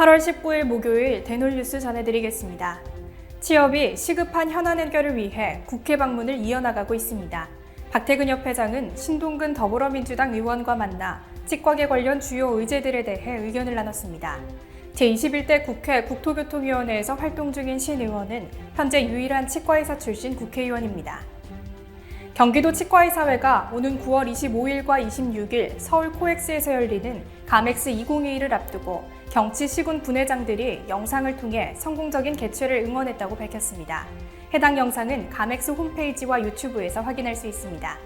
8월 19일 목요일 대놀뉴스 전해드리겠습니다. 취업이 시급한 현안 해결을 위해 국회 방문을 이어나가고 있습니다. 박태근 협회장은 신동근 더불어민주당 의원과 만나 치과계 관련 주요 의제들에 대해 의견을 나눴습니다. 제21대 국회 국토교통위원회에서 활동 중인 신 의원은 현재 유일한 치과의사 출신 국회의원입니다. 경기도 치과의사회가 오는 9월 25일과 26일 서울 코엑스에서 열리는 가맥스 2021을 앞두고 경치 시군 분회장들이 영상을 통해 성공적인 개최를 응원했다고 밝혔습니다. 해당 영상은 가맥스 홈페이지와 유튜브에서 확인할 수 있습니다.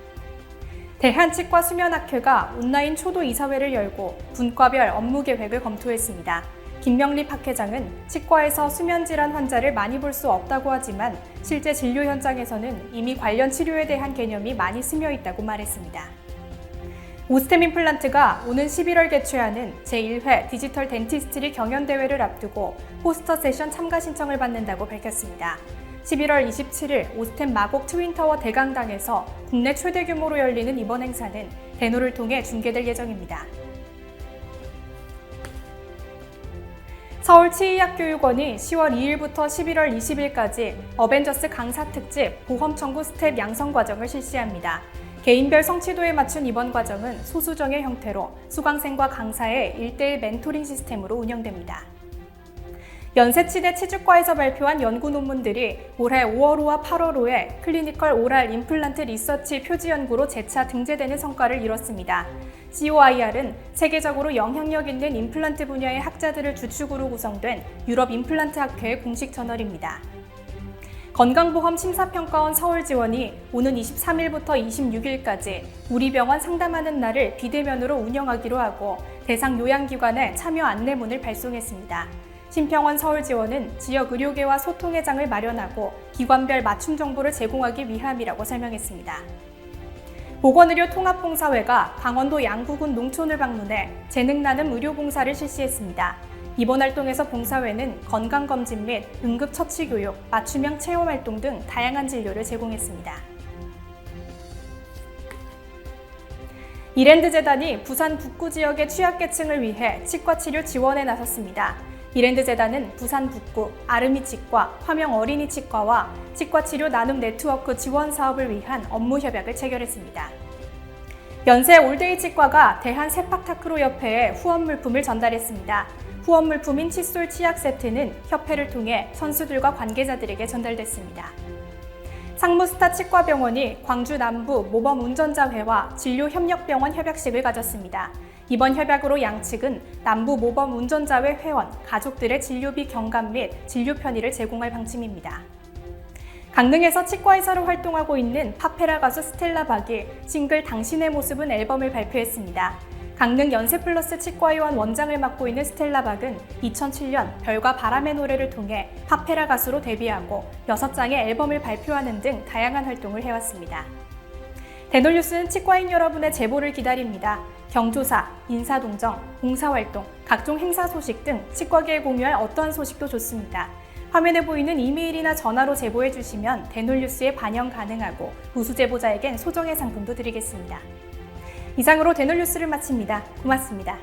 대한치과수면학회가 온라인 초도 이사회를 열고 분과별 업무 계획을 검토했습니다. 김명리 학회장은 치과에서 수면질환 환자를 많이 볼 수 없다고 하지만 실제 진료 현장에서는 이미 관련 치료에 대한 개념이 많이 스며 있다고 말했습니다. 오스템 임플란트가 오는 11월 개최하는 제1회 디지털 덴티스트리 경연대회를 앞두고 포스터 세션 참가 신청을 받는다고 밝혔습니다. 11월 27일 오스템 마곡 트윈타워 대강당에서 국내 최대 규모로 열리는 이번 행사는 대노를 통해 중계될 예정입니다. 서울 치의학교육원이 10월 2일부터 11월 20일까지 어벤져스 강사 특집 보험 청구 스텝 양성 과정을 실시합니다. 개인별 성취도에 맞춘 이번 과정은 소수정의 형태로 수강생과 강사의 1대1 멘토링 시스템으로 운영됩니다. 연세치대 치주과에서 발표한 연구 논문들이 올해 5월호와 8월호에 클리니컬 오랄 임플란트 리서치 표지 연구로 재차 등재되는 성과를 이뤘습니다. COIR은 세계적으로 영향력 있는 임플란트 분야의 학자들을 주축으로 구성된 유럽 임플란트 학회의 공식 저널입니다. 건강보험 심사평가원 서울지원이 오는 23일부터 26일까지 우리 병원 상담하는 날을 비대면으로 운영하기로 하고 대상 요양기관에 참여 안내문을 발송했습니다. 심평원 서울지원은 지역 의료계와 소통의 장을 마련하고 기관별 맞춤 정보를 제공하기 위함이라고 설명했습니다. 보건의료 통합봉사회가 강원도 양구군 농촌을 방문해 재능 나눔 의료봉사를 실시했습니다. 이번 활동에서 봉사회는 건강검진 및 응급처치 교육, 맞춤형 체험활동 등 다양한 진료를 제공했습니다. 이랜드 재단이 부산 북구 지역의 취약계층을 위해 치과 치료 지원에 나섰습니다. 이랜드 재단은 부산 북구 아르미 치과, 화명 어린이 치과와 치과 치료 나눔 네트워크 지원 사업을 위한 업무 협약을 체결했습니다. 연세 올데이 치과가 대한 세팍타크로 협회에 후원 물품을 전달했습니다. 후원 물품인 칫솔 치약 세트는 협회를 통해 선수들과 관계자들에게 전달됐습니다. 상무스타 치과병원이 광주 남부 모범 운전자회와 진료협력병원 협약식을 가졌습니다. 이번 협약으로 양측은 남부 모범 운전자회 회원, 가족들의 진료비 경감 및 진료 편의를 제공할 방침입니다. 강릉에서 치과의사로 활동하고 있는 파페라 가수 스텔라 박이 싱글 당신의 모습은 앨범을 발표했습니다. 강릉 연세플러스 치과의원 원장을 맡고 있는 스텔라 박은 2007년 별과 바람의 노래를 통해 파페라 가수로 데뷔하고 6장의 앨범을 발표하는 등 다양한 활동을 해왔습니다. 대놀뉴스는 치과인 여러분의 제보를 기다립니다. 경조사, 인사동정, 봉사활동, 각종 행사 소식 등 치과계에 공유할 어떠한 소식도 좋습니다. 화면에 보이는 이메일이나 전화로 제보해 주시면 대놀뉴스에 반영 가능하고 우수 제보자에겐 소정의 상품도 드리겠습니다. 이상으로 대놀뉴스를 마칩니다. 고맙습니다.